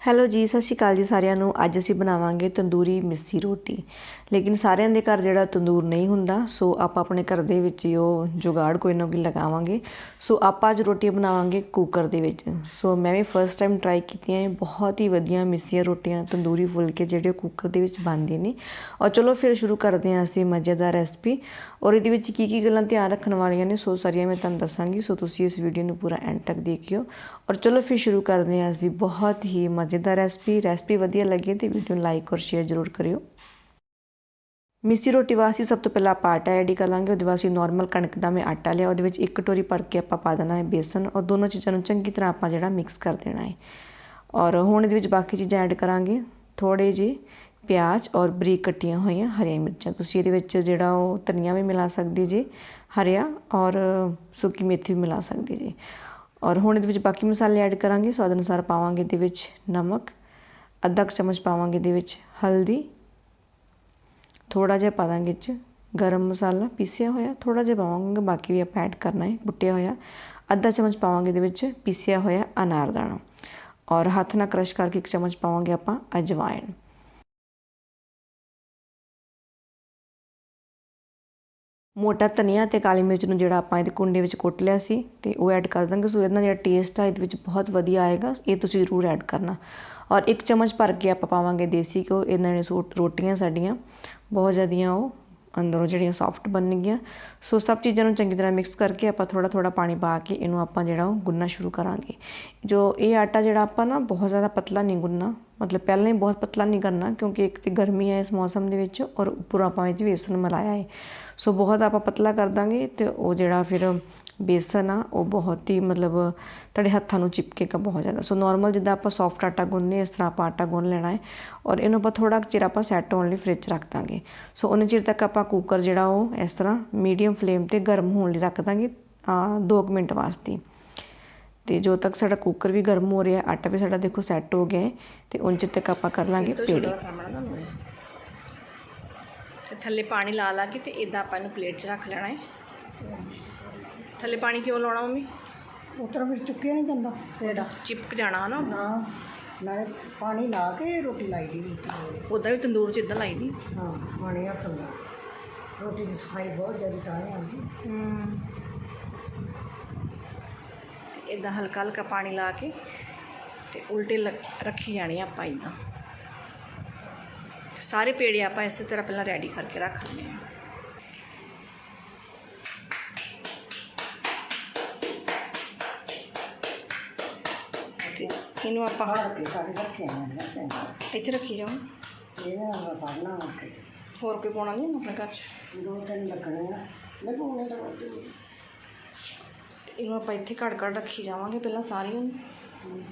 Hello ਜੀ, ਸਤਿ ਸ਼੍ਰੀ ਅਕਾਲ ਜੀ ਸਾਰਿਆਂ ਨੂੰ। ਅੱਜ ਅਸੀਂ ਬਣਾਵਾਂਗੇ ਤੰਦੂਰੀ ਮਿੱਸੀ ਰੋਟੀ। ਲੇਕਿਨ ਸਾਰਿਆਂ ਦੇ ਘਰ ਜਿਹੜਾ ਤੰਦੂਰ ਨਹੀਂ ਹੁੰਦਾ, ਸੋ ਆਪਾਂ ਆਪਣੇ ਘਰ ਦੇ ਵਿੱਚ ਹੀ ਉਹ ਜੁਗਾੜ ਕੋਈ ਨਾ ਕੋਈ ਲਗਾਵਾਂਗੇ। ਸੋ ਆਪਾਂ ਅੱਜ ਰੋਟੀ ਬਣਾਵਾਂਗੇ ਕੁੱਕਰ ਦੇ ਵਿੱਚ। ਸੋ ਮੈਂ ਵੀ ਫਰਸਟ ਟਾਈਮ ਟਰਾਈ ਕੀਤੀਆਂ ਇਹ। ਬਹੁਤ ਹੀ ਵਧੀਆ ਮਿੱਸੀਆਂ ਰੋਟੀਆਂ, ਤੰਦੂਰੀ ਫੁਲਕੇ ਜਿਹੜੇ ਕੁੱਕਰ ਦੇ ਵਿੱਚ ਬਣਦੇ ਨੇ। ਔਰ ਚਲੋ ਫਿਰ ਸ਼ੁਰੂ ਕਰਦੇ ਹਾਂ ਅਸੀਂ ਮਜ਼ੇਦਾਰ ਰੈਸਪੀ ਔਰ ਇਹਦੇ ਵਿੱਚ ਕੀ ਕੀ ਗੱਲਾਂ ਧਿਆਨ ਰੱਖਣ ਵਾਲੀਆਂ ਨੇ, ਸੋ ਸਾਰੀਆਂ ਮੈਂ ਤੁਹਾਨੂੰ ਦੱਸਾਂਗੀ। ਸੋ ਤੁਸੀਂ ਇਸ ਵੀਡੀਓ ਨੂੰ ਪੂਰਾ ਐਂਡ ਤੱਕ ਦੇਖਿਓ। ਔਰ ਚਲੋ ਫਿਰ ਸ਼ੁਰੂ ਕਰਦੇ ਹਾਂ ਅਸੀਂ। ਬਹੁਤ ਹੀ ਮਜ਼ੇਦਾਰ ਰੈਸਪੀ ਰੈਸਪੀ ਵਧੀਆ ਲੱਗੇ ਤੇ ਵੀਡੀਓ ਨੂੰ ਲਾਈਕ ਔਰ ਸ਼ੇਅਰ ਜ਼ਰੂਰ ਕਰਿਓ। ਮਿੱਸੀ ਰੋਟੀ ਵਾਸਤੇ ਸਭ ਤੋਂ ਪਹਿਲਾਂ ਆਪਾਂ ਆਟਾ ਰੈਡੀ ਕਰ ਲਾਂਗੇ ਉਹਦੇ ਵਾਸਤੇ ਨਾਰਮਲ ਕਣਕ ਦਾ ਮੈਂ ਆਟਾ ਲਿਆ, ਉਹਦੇ ਵਿੱਚ ਇੱਕ ਕਟੋਰੀ ਭਰ ਕੇ ਆਪਾਂ ਪਾ ਦੇਣਾ ਹੈ ਬੇਸਨ, ਔਰ ਦੋਨੋਂ ਚੀਜ਼ਾਂ ਨੂੰ ਚੰਗੀ ਤਰ੍ਹਾਂ ਆਪਾਂ ਜਿਹੜਾ ਮਿਕਸ ਕਰ ਦੇਣਾ ਹੈ। ਔਰ ਹੁਣ ਇਹਦੇ ਵਿੱਚ ਬਾਕੀ ਚੀਜ਼ਾਂ ਐਡ ਕਰਾਂਗੇ ਥੋੜੇ ਜਿਹੇ ਪਿਆਜ਼ ਔਰ ਬਰੀਕ ਕੱਟੀਆਂ ਹੋਈਆਂ ਹਰੀਆਂ ਮਿਰਚਾਂ। ਤੁਸੀਂ ਇਹਦੇ ਵਿੱਚ ਜਿਹੜਾ ਉਹ ਧਨੀਆ ਵੀ ਮਿਲਾ ਸਕਦੇ ਜੀ, ਹਰਿਆ ਔਰ ਸੁੱਕੀ ਮੇਥੀ ਵੀ ਮਿਲਾ ਸਕਦੇ ਜੀ। ਔਰ ਹੁਣ ਇਹਦੇ ਵਿੱਚ ਬਾਕੀ ਮਸਾਲੇ ਐਡ ਕਰਾਂਗੇ। ਸਵਾਦ ਅਨੁਸਾਰ ਪਾਵਾਂਗੇ ਇਹਦੇ ਵਿੱਚ ਨਮਕ, ਅੱਧਾ ਕੁ ਚਮਚ ਪਾਵਾਂਗੇ ਇਹਦੇ ਵਿੱਚ ਹਲਦੀ। ਥੋੜਾ ਜਿਹਾ ਪਾ ਦਾਂਗੇ ਚ ਗਰਮ ਮਸਾਲਾ, ਪੀਸਿਆ ਹੋਇਆ। ਥੋੜਾ ਜਿਹਾ ਪਾਵਾਂਗੇ, ਬਾਕੀ ਵੀ ਆਪਾਂ ਐਡ ਕਰਨਾ ਹੈ ਕੁੱਟਿਆ ਹੋਇਆ। ਅੱਧਾ ਚਮਚ ਪਾਵਾਂਗੇ ਇਹਦੇ ਵਿੱਚ ਪੀਸਿਆ ਹੋਇਆ ਅਨਾਰਦਾਣਾ। ਔਰ ਹੱਥ ਨਾਲ ਕ੍ਰਸ਼ ਕਰਕੇ ਇੱਕ ਚਮਚ ਪਾਵਾਂਗੇ ਆਪਾਂ ਅਜਵਾਇਣ। ਮੋਟਾ ਧਨੀਆ ਤੇ ਕਾਲੀ ਮਿਰਚ ਨੂੰ ਜਿਹੜਾ ਆਪਾਂ ਇਹਦੇ ਕੁੰਡੇ ਵਿੱਚ ਕੁੱਟ ਲਿਆ ਸੀ ਤੇ ਉਹ ਐਡ ਕਰ ਦਾਂਗੇ। ਸੋ ਇਹਦਾ ਜਿਹੜਾ ਟੇਸਟ ਆ, ਇਹਦੇ ਵਿੱਚ ਬਹੁਤ ਵਧੀਆ ਆਏਗਾ। ਇਹ ਤੁਸੀਂ ਜ਼ਰੂਰ ਐਡ ਕਰਨਾ। ਔਰ ਇੱਕ ਚਮਚ ਭਰ ਕੇ ਆਪਾਂ ਪਾਵਾਂਗੇ ਦੇਸੀ ਘਿਓ। ਇਹਨਾਂ ਨੇ ਸੋ ਰੋਟੀਆਂ ਸਾਡੀਆਂ, ਬਹੁਤ ਜ਼ਿਆਦੀਆਂ ਉਹ ਅੰਦਰੋਂ ਜਿਹੜੀਆਂ ਸੌਫਟ ਬਣਨਗੀਆਂ। ਸੋ ਸਭ ਚੀਜ਼ਾਂ ਨੂੰ ਚੰਗੀ ਤਰ੍ਹਾਂ ਮਿਕਸ ਕਰਕੇ ਆਪਾਂ ਥੋੜਾ ਥੋੜਾ ਪਾਣੀ ਪਾ ਕੇ ਇਹਨੂੰ ਆਪਾਂ ਜਿਹੜਾ ਉਹ ਗੁੰਨਣਾ ਸ਼ੁਰੂ ਕਰਾਂਗੇ। ਜੋ ਇਹ ਆਟਾ ਜਿਹੜਾ ਆਪਾਂ ਨਾ, ਬਹੁਤ ਜ਼ਿਆਦਾ ਪਤਲਾ ਨਹੀਂ ਗੁੰਨਣਾ। ਮਤਲਬ ਪਹਿਲਾਂ ਹੀ ਬਹੁਤ ਪਤਲਾ ਨਹੀਂ ਕਰਨਾ, ਕਿਉਂਕਿ ਇੱਕ ਤੇ ਗਰਮੀ ਹੈ ਇਸ ਮੌਸਮ ਦੇ ਵਿੱਚ ਔਰ ਉੱਪਰ ਆਪਾਂ ਇਹ 'ਚ ਵੇਸਣ ਮਿਲਾਇਆ ਹੈ। ਸੋ ਬਹੁਤ ਆਪਾਂ ਪਤਲਾ ਕਰ ਦਾਂਗੇ ਤੇ ਉਹ ਜਿਹੜਾ ਫਿਰ ਬੇਸਨ ਆ, ਉਹ ਬਹੁਤ ਹੀ ਮਤਲਬ ਤੁਹਾਡੇ ਹੱਥਾਂ ਨੂੰ ਚਿਪਕੇਗਾ ਬਹੁਤ ਜ਼ਿਆਦਾ। ਸੋ ਨਾਰਮਲ ਜਿੱਦਾਂ ਆਪਾਂ ਸੌਫਟ ਆਟਾ ਗੁੰਨਨੇ ਇਸ ਤਰ੍ਹਾਂ ਆਪਾਂ ਆਟਾ ਗੁੰਨ ਲੈਣਾ ਹੈ ਔਰ ਇਹਨੂੰ ਆਪਾਂ ਥੋੜਾ ਚਿਰ ਆਪਾਂ ਸੈੱਟ ਹੋਣ ਲਈ ਫ੍ਰਿਜ 'ਚ ਰੱਖ ਦਾਂਗੇ। ਸੋ ਉਹਨੇ ਚਿਰ ਤੱਕ ਆਪਾਂ ਕੁੱਕਰ ਜਿਹੜਾ ਉਹ ਇਸ ਤਰ੍ਹਾਂ ਮੀਡੀਅਮ ਫਲੇਮ ਤੇ ਗਰਮ ਹੋਣ ਲਈ ਰੱਖ ਦਾਂਗੇ 2 ਮਿੰਟ ਵਾਸਤੇ। ਤੇ ਜੋ ਤੱਕ ਸਾਡਾ ਕੁੱਕਰ ਵੀ ਗਰਮ ਹੋ ਰਿਹਾ ਆਟਾ ਵੀ ਸਾਡਾ ਦੇਖੋ ਸੈੱਟ ਹੋ ਗਿਆ ਹੈ ਤੇ ਚਿਰ ਤੱਕ ਆਪਾਂ ਕਰ ਲਾਂਗੇ ਪੇੜੇ। ਤੇ ਥੱਲੇ ਪਾਣੀ ਲਾ ਲਾ ਕੇ ਤੇ ਇਦਾਂ ਆਪਾਂ ਇਹਨੂੰ ਪਲੇਟ 'ਚ ਰੱਖ ਲੈਣਾ ਹੈ। ਥੱਲੇ ਪਾਣੀ ਕਿਉਂ ਲਾਉਣਾ ਮੰਮੀ? ਉਤਰ ਵਿੱਚ ਚੁੱਕਿਆ ਨਹੀਂ ਜਾਂਦਾ। ਪੇੜਾ। ਚਿਪਕ ਜਾਣਾ ਨਾ ਹਾਂ ਨਾਲੇ ਪਾਣੀ ਲਾ ਕੇ ਰੋਟੀ ਲਾਈ ਦੀ ਵਿੱਚ। ਉਦਾਂ ਵੀ ਤੰਦੂਰ 'ਚ ਇਦਾਂ ਲਾਈ ਦੀ। ਹਾਂ ਪਾਣੀ ਹੱਥ ਨਾਲ ਰੋਟੀ ਦੀ ਸਫ਼ਾਈ ਬਹੁਤ ਜ਼ਿਆਦਾ ਤਾਂ ਨਹੀਂ ਆਉਂਦੀ। ਹੂੰ। ਇਦਾਂ ਹਲਕਾ ਹਲਕਾ ਪਾਣੀ ਲਾ ਕੇ ਤੇ ਉਲਟੇ ਰੱਖੀ ਜਾਣੀ ਆ ਆਪਾਂ ਇਦਾਂ। ਸਾਰੇ ਪੇੜੇ ਆਪਾਂ ਇਸੇ ਤਰ੍ਹਾਂ ਪਹਿਲਾਂ ਰੈਡੀ ਕਰਕੇ ਰੱਖ ਲੈਣੇ ਆ। ਤੇ ਇਹਨੂੰ ਆਪਾਂ ਫੜ ਕੇ ਕੱਢ ਰੱਖਿਆ ਜਾਂਦਾ ਚੰਗਾ। ਇੱਥੇ ਰੱਖੀ ਜਾਵਾਂ ਇਹਨਾਂ ਦਾ ਪੜਨਾ ਹੋਰ ਕੋਈ ਪਾਉਣਾ ਨਹੀਂ ਆਪਣੇ ਘਰ 'ਚ? ਦੋ ਤਿੰਨ ਲੱਗਣੇ ਆ। ਮੈਂ ਪਾਉਣੇ ਹੀ। ਤੇ ਇਹਨੂੰ ਆਪਾਂ ਇੱਥੇ ਘੜ ਘੜ ਰੱਖੀ ਜਾਵਾਂਗੇ ਪਹਿਲਾਂ ਸਾਰੀਆਂ ਨੂੰ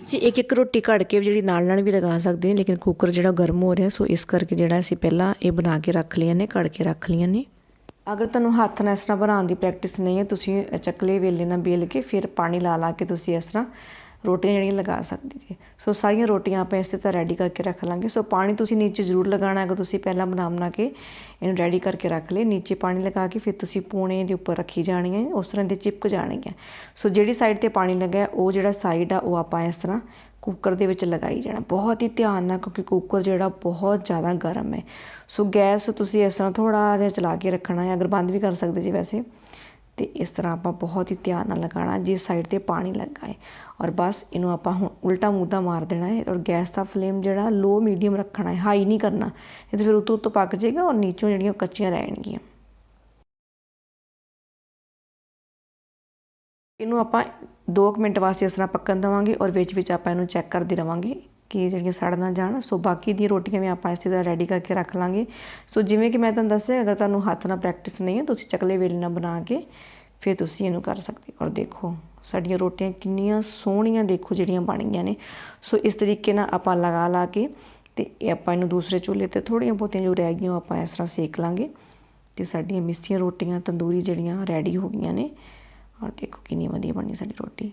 ਜੀ ਇੱਕ ਇੱਕ ਰੋਟੀ ਘੜ ਕੇ ਜਿਹੜੀ ਨਾਲ ਨਾਲ ਵੀ ਲਗਾ ਸਕਦੇ ਹਾਂ ਲੇਕਿਨ ਕੁੱਕਰ ਜਿਹੜਾ ਗਰਮ ਹੋ ਰਿਹਾ ਸੋ ਇਸ ਕਰਕੇ ਜਿਹੜਾ ਅਸੀਂ ਪਹਿਲਾਂ ਇਹ ਬਣਾ ਕੇ ਰੱਖ ਲਈਆਂ ਨੇ ਘੜ ਕੇ ਰੱਖ ਲਈਆਂ ਨੇ। ਅਗਰ ਤੁਹਾਨੂੰ ਹੱਥ ਨਾਲ ਇਸ ਤਰ੍ਹਾਂ ਬਣਾਉਣ ਦੀ ਪ੍ਰੈਕਟਿਸ ਨਹੀਂ ਹੈ ਤੁਸੀਂ ਚੱਕਲੇ ਵੇਲੇ ਨਾਲ ਬੇਲ ਕੇ ਫਿਰ ਪਾਣੀ ਲਾ ਲਾ ਕੇ ਤੁਸੀਂ ਇਸ ਤਰ੍ਹਾਂ ਰੋਟੀਆਂ ਜਿਹੜੀਆਂ ਲਗਾ ਸਕਦੇ ਜੀ ਸੋ ਸਾਰੀਆਂ ਰੋਟੀਆਂ ਆਪਾਂ ਇਸੇ ਤਰ੍ਹਾਂ ਰੈਡੀ ਕਰਕੇ ਰੱਖ ਲਾਂਗੇ। ਸੋ ਪਾਣੀ ਤੁਸੀਂ ਨੀਚੇ ਜ਼ਰੂਰ ਲਗਾਉਣਾ, ਅਗਰ ਤੁਸੀਂ ਪਹਿਲਾਂ ਬਣਾ ਬਣਾ ਕੇ ਇਹਨੂੰ ਰੈਡੀ ਕਰਕੇ ਰੱਖ ਲਏ। ਨੀਚੇ ਪਾਣੀ ਲਗਾ ਕੇ ਫਿਰ ਤੁਸੀਂ ਪੂਣੇ ਦੇ ਉੱਪਰ ਰੱਖੀ ਜਾਣੀ ਹੈ ਉਸ ਤਰ੍ਹਾਂ ਦੇ ਚਿਪਕ ਜਾਣਗੀਆਂ। ਸੋ ਜਿਹੜੀ ਸਾਈਡ ਤੇ ਪਾਣੀ ਲੱਗਾ ਉਹ ਜਿਹੜਾ ਸਾਈਡ ਆ, ਉਹ ਆਪਾਂ ਇਸ ਤਰ੍ਹਾਂ ਕੁੱਕਰ ਦੇ ਵਿੱਚ ਲਗਾਈ ਜਾਣਾ। ਬਹੁਤ ਹੀ ਧਿਆਨ ਨਾਲ, ਕਿਉਂਕਿ ਕੁੱਕਰ ਜਿਹੜਾ ਬਹੁਤ ਜ਼ਿਆਦਾ ਗਰਮ ਹੈ। ਸੋ ਗੈਸ ਤੁਸੀਂ ਇਸ ਤਰ੍ਹਾਂ ਥੋੜਾ ਜਿਹਾ ਚਲਾ ਕੇ ਰੱਖਣਾ ਹੈ। ਅਗਰ ਬੰਦ ਵੀ ਕਰ ਸਕਦੇ ਜੀ ਵੈਸੇ। ਤੇ ਇਸ ਤਰ੍ਹਾਂ ਆਪਾਂ ਬਹੁਤ ਹੀ ਧਿਆਨ ਨਾਲ ਲਗਾਉਣਾ, ਜਿਸ ਸਾਈਡ ਤੇ ਪਾਣੀ ਲੱਗਾ ਹੈ ਔਰ ਬਸ ਇਹਨੂੰ ਆਪਾਂ ਹੁਣ ਉਲਟਾ ਮੂਦਾ ਮਾਰ ਦੇਣਾ ਹੈ ਔਰ ਗੈਸ ਦਾ ਫਲੇਮ ਜਿਹੜਾ ਲੋ ਮੀਡੀਅਮ ਰੱਖਣਾ ਹੈ ਹਾਈ ਨਹੀਂ ਕਰਨਾ। ਇਹ ਤਾਂ ਫਿਰ ਉਤੋਂ ਉਤੋਂ ਪੱਕ ਜਾਏਗਾ ਔਰ ਨੀਚੋਂ ਜਿਹੜੀਆਂ ਕੱਚੀਆਂ ਰਹਿਣਗੀਆਂ। ਇਹਨੂੰ ਆਪਾਂ 2 ਮਿੰਟ ਵਾਸਤੇ ਇਸ ਤਰ੍ਹਾਂ ਪੱਕਣ ਦੇਵਾਂਗੇ ਔਰ ਵਿੱਚ ਵਿੱਚ ਆਪਾਂ ਇਹਨੂੰ ਚੈੱਕ ਕਰਦੇ ਰਵਾਂਗੇ। ਕਿ ਜਿਹੜੀਆਂ ਸੜ ਨਾ ਜਾਣ, ਸੋ ਬਾਕੀ ਦੀਆਂ ਰੋਟੀਆਂ ਵੀ ਆਪਾਂ ਇਸੇ ਤਰ੍ਹਾਂ ਰੈਡੀ ਕਰਕੇ ਰੱਖ ਲਾਂਗੇ। ਸੋ ਜਿਵੇਂ ਕਿ ਮੈਂ ਤੁਹਾਨੂੰ ਦੱਸਿਆ, ਅਗਰ ਤੁਹਾਨੂੰ ਹੱਥ ਨਾਲ ਪ੍ਰੈਕਟਿਸ ਨਹੀਂ ਹੈ, ਤੁਸੀਂ ਚਕਲੇ ਵੇਲੇ ਨਾਲ ਬਣਾ ਕੇ ਫਿਰ ਤੁਸੀਂ ਇਹਨੂੰ ਕਰ ਸਕਦੇ ਔਰ ਦੇਖੋ, ਸਾਡੀਆਂ ਰੋਟੀਆਂ ਕਿੰਨੀਆਂ ਸੋਹਣੀਆਂ ਦੇਖੋ ਜਿਹੜੀਆਂ ਬਣ ਗਈਆਂ ਨੇ। ਸੋ ਇਸ ਤਰੀਕੇ ਨਾਲ ਆਪਾਂ ਲਗਾ ਲਾ ਕੇ ਤੇ ਇਹ ਆਪਾਂ ਇਹਨੂੰ ਦੂਸਰੇ ਚੁੱਲ੍ਹੇ ਤੇ ਥੋੜੀਆਂ ਬਹੁਤੀਆਂ ਜੋ ਰਹਿ ਗਈਆਂ ਉਹ ਆਪਾਂ ਇਸ ਤਰ੍ਹਾਂ ਸੇਕ ਲਾਂਗੇ ਤੇ ਸਾਡੀਆਂ ਮਿੱਸੀਆਂ ਰੋਟੀਆਂ, ਤੰਦੂਰੀ ਜਿਹੜੀਆਂ ਰੈਡੀ ਹੋ ਗਈਆਂ ਨੇ। ਔਰ ਦੇਖੋ ਕਿੰਨੀ ਵਧੀਆ ਬਣੀ ਸਾਡੀ ਰੋਟੀ।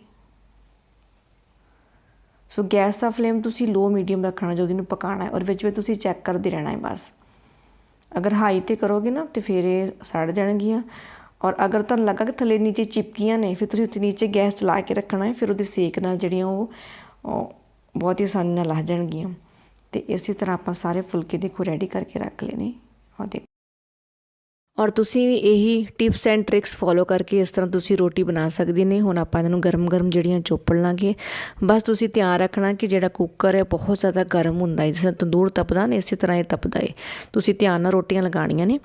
ਸੋ ਗੈਸ ਦਾ ਫਲੇਮ ਤੁਸੀਂ ਲੋ ਮੀਡੀਅਮ ਰੱਖਣਾ ਜਦੋਂ ਇਹਨੂੰ ਪਕਾਉਣਾ ਹੈ, ਔਰ ਵਿੱਚ ਵਿੱਚ ਤੁਸੀਂ ਚੈੱਕ ਕਰਦੇ ਰਹਿਣਾ ਹੈ ਬਸ। ਅਗਰ ਹਾਈ ਤੇ ਕਰੋਗੇ ਨਾ, ਤੇ ਫਿਰ ਇਹ ਸੜ ਜਾਣਗੀਆਂ। ਔਰ ਅਗਰ ਤੁਹਾਨੂੰ ਲੱਗਾ ਕਿ ਥੱਲੇ ਨੀਚੇ ਚਿਪਕੀਆਂ ਨੇ, ਫਿਰ ਤੁਸੀਂ ਉੱਤੇ ਨੀਚੇ ਗੈਸ ਚਲਾ ਕੇ ਰੱਖਣਾ ਹੈ, ਫਿਰ ਉਹਦੇ ਸੇਕ ਨਾਲ ਜਿਹੜੀਆਂ ਉਹ ਬਹੁਤ ਹੀ ਆਸਾਨੀ ਨਾਲ ਲੱਹ ਜਾਣਗੀਆਂ। ਤੇ ਇਸੇ ਤਰ੍ਹਾਂ ਆਪਾਂ ਸਾਰੇ ਫੁਲਕੇ ਦੇਖੋ ਰੈਡੀ ਕਰਕੇ ਰੱਖ ਲੈਣੇ ਆ ਦੇਖੋ। ਔਰ ਤੁਸੀਂ ਵੀ ਇਹੀ ਟਿਪਸ ਐਂਡ ਟ੍ਰਿਕਸ ਫੋਲੋ ਕਰਕੇ ਇਸ ਤਰ੍ਹਾਂ ਤੁਸੀਂ ਰੋਟੀ ਬਣਾ ਸਕਦੇ ਨੇ। ਹੁਣ ਆਪਾਂ ਇਹਨਾਂ ਨੂੰ ਗਰਮ-ਗਰਮ ਜਿਹੜੀਆਂ ਚੋਪੜ ਲਾਂਗੇ। ਬਸ ਤੁਸੀਂ ਧਿਆਨ ਰੱਖਣਾ ਕਿ ਜਿਹੜਾ ਕੁੱਕਰ ਹੈ, ਬਹੁਤ ਜ਼ਿਆਦਾ ਗਰਮ ਹੁੰਦਾ ਹੈ। ਜਿਸ ਤਰ੍ਹਾਂ ਤੰਦੂਰ ਤਪਦਾ ਨੇ, ਇਸੇ ਤਰ੍ਹਾਂ ਇਹ ਤਪਦਾ ਹੈ। ਤੁਸੀਂ ਧਿਆਨ ਨਾਲ ਰੋਟੀਆਂ ਲਗਾਉਣੀਆਂ ਨੇ।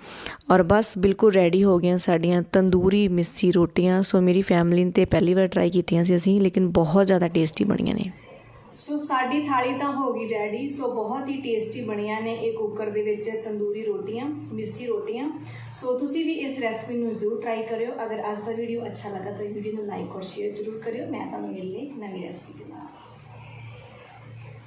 ਔਰ ਬਸ ਬਿਲਕੁਲ ਰੈਡੀ ਹੋ ਗਈਆਂ ਸਾਡੀਆਂ ਤੰਦੂਰੀ ਮਿੱਸੀ ਰੋਟੀਆਂ। ਸੋ ਮੇਰੀ ਫੈਮਿਲੀ ਨੇ ਤੇ ਪਹਿਲੀ ਵਾਰ ਟਰਾਈ ਕੀਤੀਆਂ ਸੀ ਅਸੀਂ, ਲੇਕਿਨ ਬਹੁਤ ਜ਼ਿਆਦਾ ਟੇਸਟੀ ਬਣੀਆਂ ਨੇ। ਸੋ ਸਾਡੀ ਥਾਲੀ ਤਾਂ ਹੋ ਗਈ ਰੈਡੀ ਸੋ ਬਹੁਤ ਹੀ ਟੇਸਟੀ ਬਣੀਆਂ ਨੇ ਇਹ ਕੁੱਕਰ ਦੇ ਵਿੱਚ ਤੰਦੂਰੀ ਰੋਟੀਆਂ ਮਿੱਸੀ ਰੋਟੀਆਂ। ਸੋ ਤੁਸੀਂ ਵੀ ਇਸ ਰੈਸਪੀ ਨੂੰ ਜ਼ਰੂਰ ਟਰਾਈ ਕਰਿਓ। ਅਗਰ ਅੱਜ ਦਾ ਵੀਡੀਓ ਅੱਛਾ ਲੱਗਾ ਤਾਂ ਵੀਡੀਓ ਨੂੰ ਲਾਈਕ ਔਰ ਸ਼ੇਅਰ ਜ਼ਰੂਰ ਕਰਿਓ। ਮੈਂ ਤੁਹਾਨੂੰ ਮਿਲਣੀ ਨਵੀਂ ਰੈਸਪੀ ਦੇ ਨਾਲ।